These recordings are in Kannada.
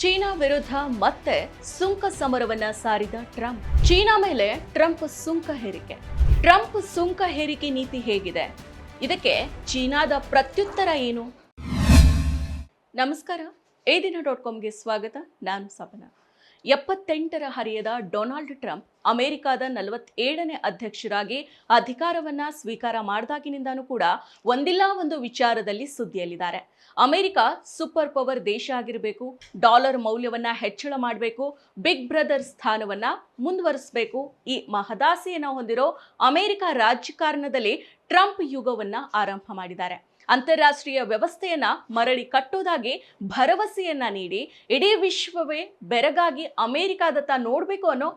ಚೀನಾ ವಿರುದ್ಧ ಮತ್ತೆ ಸುಂಕ ಸಮರವನ್ನ ಸಾರಿದ ಟ್ರಂಪ್. ಚೀನಾ ಮೇಲೆ ಟ್ರಂಪ್ ಸುಂಕ ಹೇರಿಕೆ. ಟ್ರಂಪ್ ಸುಂಕ ಹೇರಿಕೆ ನೀತಿ ಹೇಗಿದೆ? ಇದಕ್ಕೆ ಚೀನಾದ ಪ್ರತ್ಯುತ್ತರ ಏನು? ನಮಸ್ಕಾರ. ಏದಿನ ದಿನ ಡಾಟ್ ಕಾಮ್ಗೆ ಸ್ವಾಗತ. ನಾನು ಸಪನ ಎಪ್ಪತ್ತೆಂಟರ ಹರಿಯದ ಡೊನಾಲ್ಡ್ ಟ್ರಂಪ್ ಅಮೆರಿಕದ ನಲವತ್ತೇಳನೇ ಅಧ್ಯಕ್ಷರಾಗಿ ಅಧಿಕಾರವನ್ನ ಸ್ವೀಕಾರ ಮಾಡಿದಾಗಿನಿಂದನೂ ಕೂಡ ಒಂದಿಲ್ಲ ಒಂದು ವಿಚಾರದಲ್ಲಿ ಸುದ್ದಿಯಲ್ಲಿದ್ದಾರೆ. ಅಮೆರಿಕ ಸೂಪರ್ ಪವರ್ ದೇಶ ಆಗಿರಬೇಕು, ಡಾಲರ್ ಮೌಲ್ಯವನ್ನ ಹೆಚ್ಚಳ ಮಾಡಬೇಕು, ಬಿಗ್ ಬ್ರದರ್ ಸ್ಥಾನವನ್ನ ಮುಂದುವರಿಸಬೇಕು ಈ ಮಹದಾಸೆಯನ್ನು ಹೊಂದಿರೋ ಅಮೆರಿಕ ರಾಜಕಾರಣದಲ್ಲಿ ಟ್ರಂಪ್ ಯುಗವನ್ನ ಆರಂಭ ಮಾಡಿದ್ದಾರೆ. ಅಂತಾರಾಷ್ಟ್ರೀಯ ವ್ಯವಸ್ಥೆಯನ್ನ ಮರಳಿ ಕಟ್ಟೋದಾಗಿ ಭರವಸೆಯನ್ನ ನೀಡಿ ಇಡೀ ವಿಶ್ವವೇ ಬೆರಗಾಗಿ ಅಮೆರಿಕಾದತ್ತ ನೋಡಬೇಕು ಅನ್ನೋ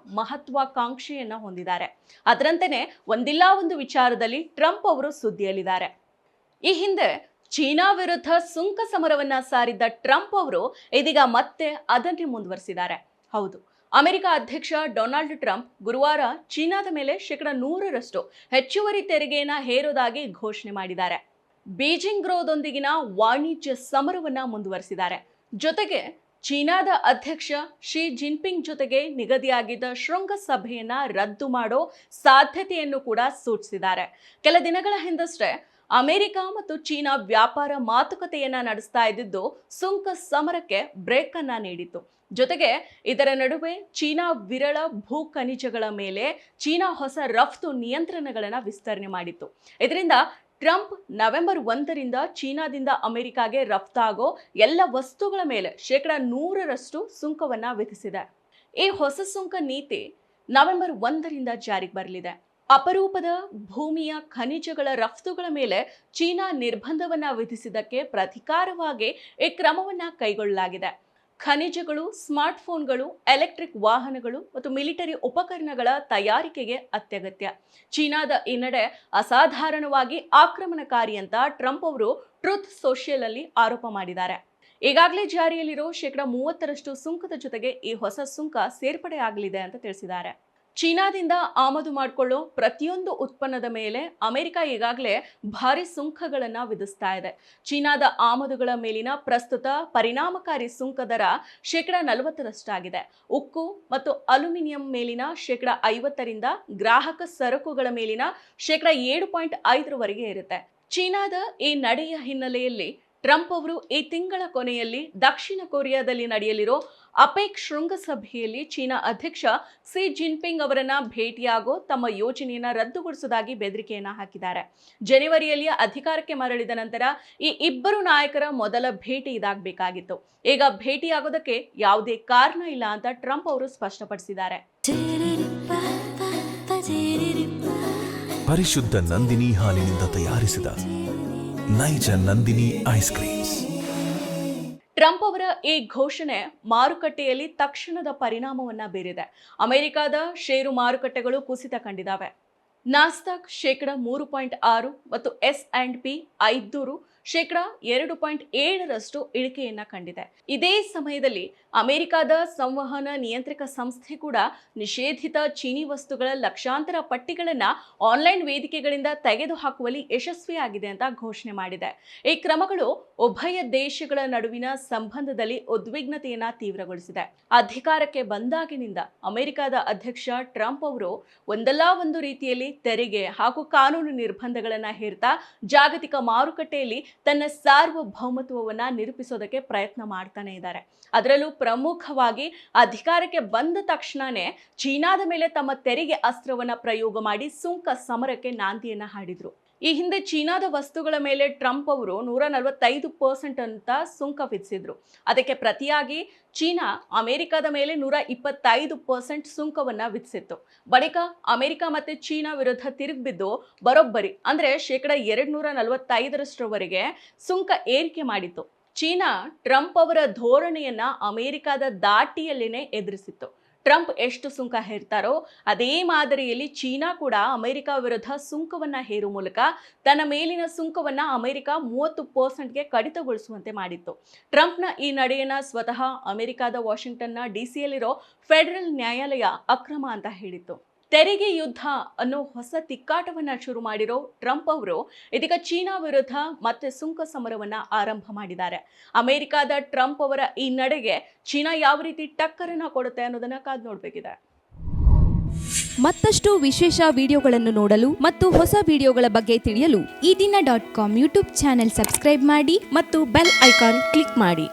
ಮಹತ್ವಾಕಾಂಕ್ಷೆಯನ್ನ ಹೊಂದಿದ್ದಾರೆ. ಅದರಂತೆಯೇ ಒಂದಿಲ್ಲ ಒಂದು ವಿಚಾರದಲ್ಲಿ ಟ್ರಂಪ್ ಅವರು ಸುದ್ದಿಯಲ್ಲಿದ್ದಾರೆ. ಈ ಹಿಂದೆ ಚೀನಾ ವಿರುದ್ಧ ಸುಂಕ ಸಮರವನ್ನ ಸಾರಿದ್ದ ಟ್ರಂಪ್ ಅವರು ಇದೀಗ ಮತ್ತೆ ಅದನ್ನೇ ಮುಂದುವರಿಸಿದ್ದಾರೆ. ಹೌದು, ಅಮೆರಿಕ ಅಧ್ಯಕ್ಷ ಡೊನಾಲ್ಡ್ ಟ್ರಂಪ್ ಗುರುವಾರ ಚೀನಾದ ಮೇಲೆ ಶೇಕಡ ನೂರರಷ್ಟು ಹೆಚ್ಚುವರಿ ತೆರಿಗೆಯನ್ನ ಹೇರೋದಾಗಿ ಘೋಷಣೆ ಮಾಡಿದ್ದಾರೆ. ಬೀಜಿಂಗ್ ಗ್ರೋದೊಂದಿಗಿನ ವಾಣಿಜ್ಯ ಸಮರವನ್ನ ಮುಂದುವರಿಸಿದ್ದಾರೆ. ಜೊತೆಗೆ ಚೀನಾದ ಅಧ್ಯಕ್ಷ ಶಿ ಜಿನ್ಪಿಂಗ್ ಜೊತೆಗೆ ನಿಗದಿಯಾಗಿದ್ದ ಶೃಂಗಸಭೆಯನ್ನು ರದ್ದು ಮಾಡೋ ಸಾಧ್ಯತೆಯನ್ನು ಕೂಡ ಸೂಚಿಸಿದ್ದಾರೆ. ಕೆಲ ದಿನಗಳ ಹಿಂದಷ್ಟೇ ಅಮೆರಿಕ ಮತ್ತು ಚೀನಾ ವ್ಯಾಪಾರ ಮಾತುಕತೆಯನ್ನ ನಡೆಸ್ತಾ ಇದ್ದಿದ್ದು ಸುಂಕ ಸಮರಕ್ಕೆ ಬ್ರೇಕ್ ಅನ್ನ ನೀಡಿತ್ತು. ಜೊತೆಗೆ ಇದರ ನಡುವೆ ಚೀನಾ ವಿರಳ ಭೂ ಖನಿಜಗಳ ಮೇಲೆ ಚೀನಾ ಹೊಸ ರಫ್ತು ನಿಯಂತ್ರಣಗಳನ್ನು ವಿಸ್ತರಣೆ ಮಾಡಿತ್ತು. ಇದರಿಂದ ಟ್ರಂಪ್ ನವೆಂಬರ್ ಒಂದರಿಂದ ಚೀನಾದಿಂದ ಅಮೆರಿಕಾಗೆ ರಫ್ತಾಗೋ ಎಲ್ಲ ವಸ್ತುಗಳ ಮೇಲೆ ಶೇಕಡ ನೂರರಷ್ಟು ಸುಂಕವನ್ನ ವಿಧಿಸಿದೆ. ಈ ಹೊಸ ಸುಂಕ ನೀತಿ ನವೆಂಬರ್ ಒಂದರಿಂದ ಜಾರಿಗೆ ಬರಲಿದೆ. ಅಪರೂಪದ ಭೂಮಿಯ ಖನಿಜಗಳ ರಫ್ತುಗಳ ಮೇಲೆ ಚೀನಾ ನಿರ್ಬಂಧವನ್ನು ವಿಧಿಸಿದ್ದಕ್ಕೆ ಪ್ರತಿಕಾರವಾಗಿ ಈ ಕ್ರಮವನ್ನ ಕೈಗೊಳ್ಳಲಾಗಿದೆ. ಖನಿಜಗಳು, ಸ್ಮಾರ್ಟ್ಫೋನ್ಗಳು, ಎಲೆಕ್ಟ್ರಿಕ್ ವಾಹನಗಳು ಮತ್ತು ಮಿಲಿಟರಿ ಉಪಕರಣಗಳ ತಯಾರಿಕೆಗೆ ಅತ್ಯಗತ್ಯ. ಚೀನಾದ ಈ ನಡೆ ಅಸಾಧಾರಣವಾಗಿ ಆಕ್ರಮಣಕಾರಿ ಅಂತ ಟ್ರಂಪ್ ಅವರು ಟ್ರೂತ್ ಸೋಷಿಯಲ್ ಅಲ್ಲಿ ಆರೋಪ ಮಾಡಿದ್ದಾರೆ. ಈಗಾಗಲೇ ಜಾರಿಯಲ್ಲಿರೋ ಶೇಕಡ ಮೂವತ್ತರಷ್ಟು ಸುಂಕದ ಜೊತೆಗೆ ಈ ಹೊಸ ಸುಂಕ ಸೇರ್ಪಡೆ ಆಗಲಿದೆ ಅಂತ ತಿಳಿಸಿದ್ದಾರೆ. ಚೀನಾದಿಂದ ಆಮದು ಮಾಡಿಕೊಳ್ಳೋ ಪ್ರತಿಯೊಂದು ಉತ್ಪನ್ನದ ಮೇಲೆ ಅಮೆರಿಕ ಈಗಾಗಲೇ ಭಾರಿ ಸುಂಕಗಳನ್ನು ವಿಧಿಸ್ತಾ ಇದೆ. ಚೀನಾದ ಆಮದುಗಳ ಮೇಲಿನ ಪ್ರಸ್ತುತ ಪರಿಣಾಮಕಾರಿ ಸುಂಕ ದರ ಶೇಕಡ ನಲವತ್ತರಷ್ಟಾಗಿದೆ. ಉಕ್ಕು ಮತ್ತು ಅಲ್ಯೂಮಿನಿಯಂ ಮೇಲಿನ ಶೇಕಡ ಐವತ್ತರಿಂದ ಗ್ರಾಹಕ ಸರಕುಗಳ ಮೇಲಿನ ಶೇಕಡ ಏಳು ಪಾಯಿಂಟ್ ಐದರವರೆಗೆ ಇರುತ್ತೆ ಚೀನಾದ ಈ ನಡೆಯ ಹಿನ್ನೆಲೆಯಲ್ಲಿ ಟ್ರಂಪ್ ಅವರು ಈ ತಿಂಗಳ ಕೊನೆಯಲ್ಲಿ ದಕ್ಷಿಣ ಕೊರಿಯಾದಲ್ಲಿ ನಡೆಯಲಿರೋ ಅಪೆಕ್ ಶೃಂಗಸಭೆಯಲ್ಲಿ ಚೀನಾ ಅಧ್ಯಕ್ಷ ಸಿ ಜಿನ್ಪಿಂಗ್ ಅವರನ್ನ ಭೇಟಿಯಾಗೋ ತಮ್ಮ ಯೋಜನೆಯನ್ನ ರದ್ದುಗೊಳಿಸುವುದಾಗಿ ಬೆದರಿಕೆಯನ್ನ ಹಾಕಿದ್ದಾರೆ. ಜನವರಿಯಲ್ಲಿ ಅಧಿಕಾರಕ್ಕೆ ಮರಳಿದ ನಂತರ ಈ ಇಬ್ಬರು ನಾಯಕರ ಮೊದಲ ಭೇಟಿ ಇದಾಗಬೇಕಾಗಿತ್ತು. ಈಗ ಭೇಟಿಯಾಗೋದಕ್ಕೆ ಯಾವುದೇ ಕಾರಣ ಇಲ್ಲ ಅಂತ ಟ್ರಂಪ್ ಅವರು ಸ್ಪಷ್ಟಪಡಿಸಿದ್ದಾರೆ. ಪರಿಶುದ್ಧ ನಂದಿನಿ ಹಾಲಿನಿಂದ ತಯಾರಿಸಿದ ನೈಜ ನಂದಿನಿ ಐಸ್ ಕ್ರೀಮ್ಸ್ ಟ್ರಂಪ್ ಅವರ ಈ ಘೋಷಣೆ ಮಾರುಕಟ್ಟೆಯಲ್ಲಿ ತಕ್ಷಣದ ಪರಿಣಾಮವನ್ನ ಬೀರಿದೆ. ಅಮೆರಿಕದ ಷೇರು ಮಾರುಕಟ್ಟೆಗಳು ಕುಸಿತ ಕಂಡಿದ್ದಾವೆ. ನಾಸ್ತಾಕ್ ಶೇಕಡ ಮೂರು ಪಾಯಿಂಟ್ ಆರು ಮತ್ತು ಎಸ್ ಅಂಡ್ ಪಿ ಐದೂರು ಶೇಕಡ ಎರಡು ಪಾಯಿಂಟ್ ಏಳರಷ್ಟು ಇಳಿಕೆಯನ್ನ ಕಂಡಿದೆ. ಇದೇ ಸಮಯದಲ್ಲಿ ಅಮೆರಿಕದ ಸಂವಹನ ನಿಯಂತ್ರಕ ಸಂಸ್ಥೆ ಕೂಡ ನಿಷೇಧಿತ ಚೀನಿ ವಸ್ತುಗಳ ಲಕ್ಷಾಂತರ ಪಟ್ಟಿಗಳನ್ನ ಆನ್ಲೈನ್ ವೇದಿಕೆಗಳಿಂದ ತೆಗೆದುಹಾಕುವಲ್ಲಿ ಯಶಸ್ವಿಯಾಗಿದೆ ಅಂತ ಘೋಷಣೆ ಮಾಡಿದೆ. ಈ ಕ್ರಮಗಳು ಉಭಯ ದೇಶಗಳ ನಡುವಿನ ಸಂಬಂಧದಲ್ಲಿ ಉದ್ವಿಗ್ನತೆಯನ್ನ ತೀವ್ರಗೊಳಿಸಿದೆ. ಅಧಿಕಾರಕ್ಕೆ ಬಂದಾಗಿನಿಂದ ಅಮೆರಿಕದ ಅಧ್ಯಕ್ಷ ಟ್ರಂಪ್ ಅವರು ಒಂದಲ್ಲ ಒಂದು ರೀತಿಯಲ್ಲಿ ತೆರಿಗೆ ಹಾಗೂ ಕಾನೂನು ನಿರ್ಬಂಧಗಳನ್ನ ಹೇರ್ತಾ ಜಾಗತಿಕ ಮಾರುಕಟ್ಟೆಯಲ್ಲಿ ತನ್ನ ಸಾರ್ವಭೌಮತ್ವವನ್ನ ನಿರೂಪಿಸೋದಕ್ಕೆ ಪ್ರಯತ್ನ ಮಾಡ್ತಾನೆ ಇದ್ದಾರೆ. ಅದರಲ್ಲೂ ಪ್ರಮುಖವಾಗಿ ಅಧಿಕಾರಕ್ಕೆ ಬಂದ ತಕ್ಷಣನೇ ಚೀನಾದ ಮೇಲೆ ತಮ್ಮ ತೆರಿಗೆ ಅಸ್ತ್ರವನ್ನ ಪ್ರಯೋಗ ಮಾಡಿ ಸುಂಕ ಸಮರಕ್ಕೆ ನಾಂದಿಯನ್ನ ಹಾಡಿದ್ರು. ಈ ಹಿಂದೆ ಚೀನಾದ ವಸ್ತುಗಳ ಮೇಲೆ ಟ್ರಂಪ್ ಅವರು ನೂರ ನಲವತ್ತೈದು ಪರ್ಸೆಂಟ್ ಅಂತ ಸುಂಕ ವಿಧಿಸಿದ್ರು. ಅದಕ್ಕೆ ಪ್ರತಿಯಾಗಿ ಚೀನಾ ಅಮೆರಿಕದ ಮೇಲೆ ನೂರ ಇಪ್ಪತ್ತೈದು ಪರ್ಸೆಂಟ್ ಸುಂಕವನ್ನು ವಿಧಿಸಿತ್ತು. ಬಳಿಕ ಅಮೆರಿಕ ಮತ್ತು ಚೀನಾ ವಿರುದ್ಧ ತಿರುಗಿಬಿದ್ದು ಬರೋಬ್ಬರಿ, ಅಂದರೆ ಶೇಕಡ ಎರಡು ನೂರ ನಲವತ್ತೈದರಷ್ಟರವರೆಗೆ ಸುಂಕ ಏರಿಕೆ ಮಾಡಿತ್ತು. ಚೀನಾ ಟ್ರಂಪ್ ಅವರ ಧೋರಣೆಯನ್ನು ಅಮೆರಿಕದ ದಾಟಿಯಲ್ಲೇನೆ ಎದುರಿಸಿತ್ತು. ಟ್ರಂಪ್ ಎಷ್ಟು ಸುಂಕ ಹೇರ್ತಾರೋ ಅದೇ ಮಾದರಿಯಲ್ಲಿ ಚೀನಾ ಕೂಡ ಅಮೆರಿಕ ವಿರುದ್ಧ ಸುಂಕವನ್ನ ಹೇರುವ ಮೂಲಕ ತನ್ನ ಮೇಲಿನ ಸುಂಕವನ್ನ ಅಮೆರಿಕ ಮೂವತ್ತು ಪರ್ಸೆಂಟ್ಗೆ ಕಡಿತಗೊಳಿಸುವಂತೆ ಮಾಡಿತ್ತು. ಟ್ರಂಪ್ನ ಈ ನಡೆಯನ್ನ ಸ್ವತಃ ಅಮೆರಿಕದ ವಾಷಿಂಗ್ಟನ್ನ ಡಿಸಿಯಲ್ಲಿರೋ ಫೆಡರಲ್ ನ್ಯಾಯಾಲಯ ಅಕ್ರಮ ಅಂತ ಹೇಳಿತ್ತು. ತೆರಿಗೆ ಯುದ್ಧ ಅನ್ನೋ ಹೊಸ ತಿಕ್ಕಾಟವನ್ನ ಶುರು ಮಾಡಿರೋ ಟ್ರಂಪ್ ಅವರು, ಇದೀಗ ಚೀನಾ ವಿರುದ್ಧ ಮತ್ತೆ ಸುಂಕ ಸಮರವನ್ನ ಆರಂಭ ಮಾಡಿದ್ದಾರೆ. ಅಮೆರಿಕಾದ ಟ್ರಂಪ್ ಅವರ ಈ ನಡೆಗೆ ಚೀನಾ ಯಾವ ರೀತಿ ಟಕ್ಕರನ್ನ ಕೊಡುತ್ತೆ ಅನ್ನೋದನ್ನ ಕಾದ್ ನೋಡ್ಬೇಕಿದೆ. ಮತ್ತಷ್ಟು ವಿಶೇಷ ವಿಡಿಯೋಗಳನ್ನು ನೋಡಲು ಮತ್ತು ಹೊಸ ವಿಡಿಯೋಗಳ ಬಗ್ಗೆ ತಿಳಿಯಲು ಈ ದಿನ dot com YouTube channel subscribe ಮಾಡಿ ಮತ್ತು ಬೆಲ್ ಐಕಾನ್ ಕ್ಲಿಕ್ ಮಾಡಿ.